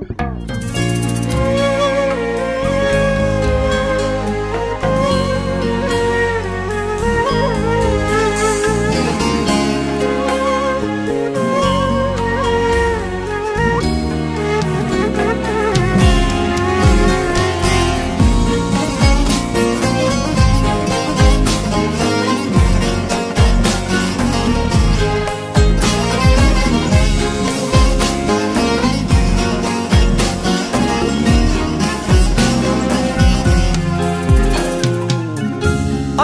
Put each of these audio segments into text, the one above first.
Música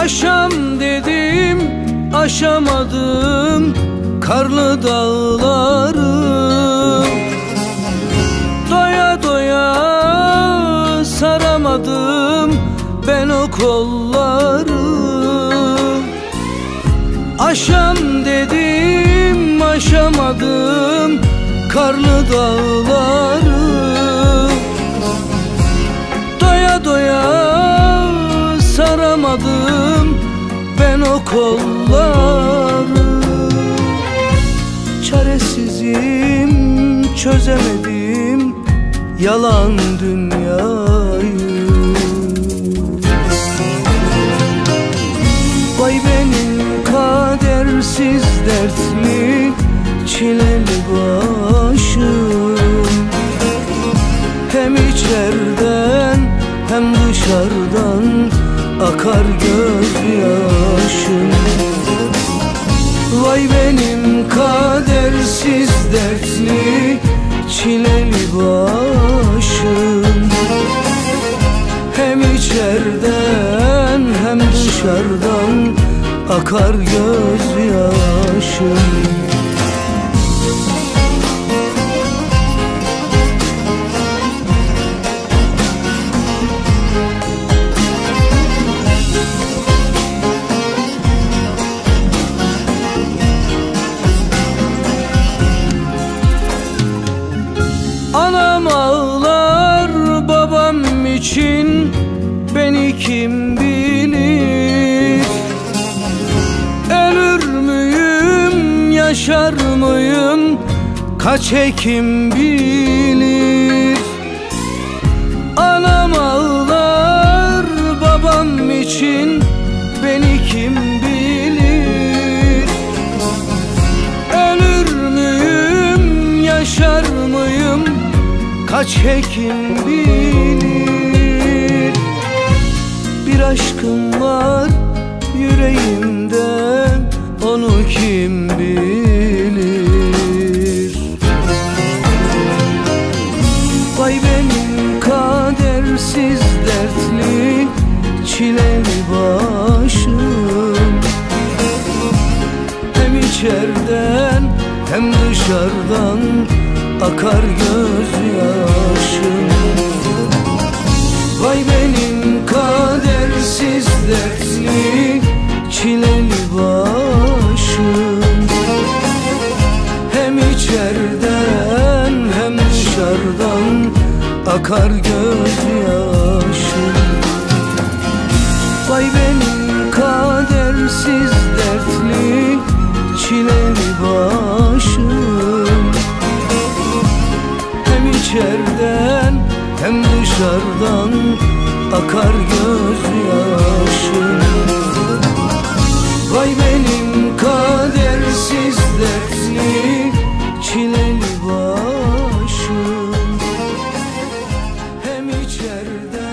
Aşam dedim aşamadım karlı dağları. Doya doya saramadım ben o kolları. Aşam dedim aşamadım karlı dağları. Doya doya saramadım ben o kolları. Çaresizim çözemedim yalan dünyayı. Vay benim kadersiz dertli çileli başım. Hem içerden hem dışarıdan akar gözyaşım Vay benim kadersiz dertli çileli başım. Hem içerden hem dışarıdan akar gözyaşım için beni kim bilir? Ölür müyüm yaşar mıyım? Kaç hekim bilir? Anam ağlar babam için beni kim bilir? Ölür müyüm yaşar mıyım? Kaç hekim bilir aşkım var yüreğimde onu kim bilir? Vay benim kadersiz dertli çileli başım? Hem içerden hem dışarıdan akar gözyaşım başım. Hem içerden hem dışarıdan akar gözyaşım. Vay benim kadersiz dertli çileli başım. Hem içerden hem dışarıdan akar gözyaşım içerden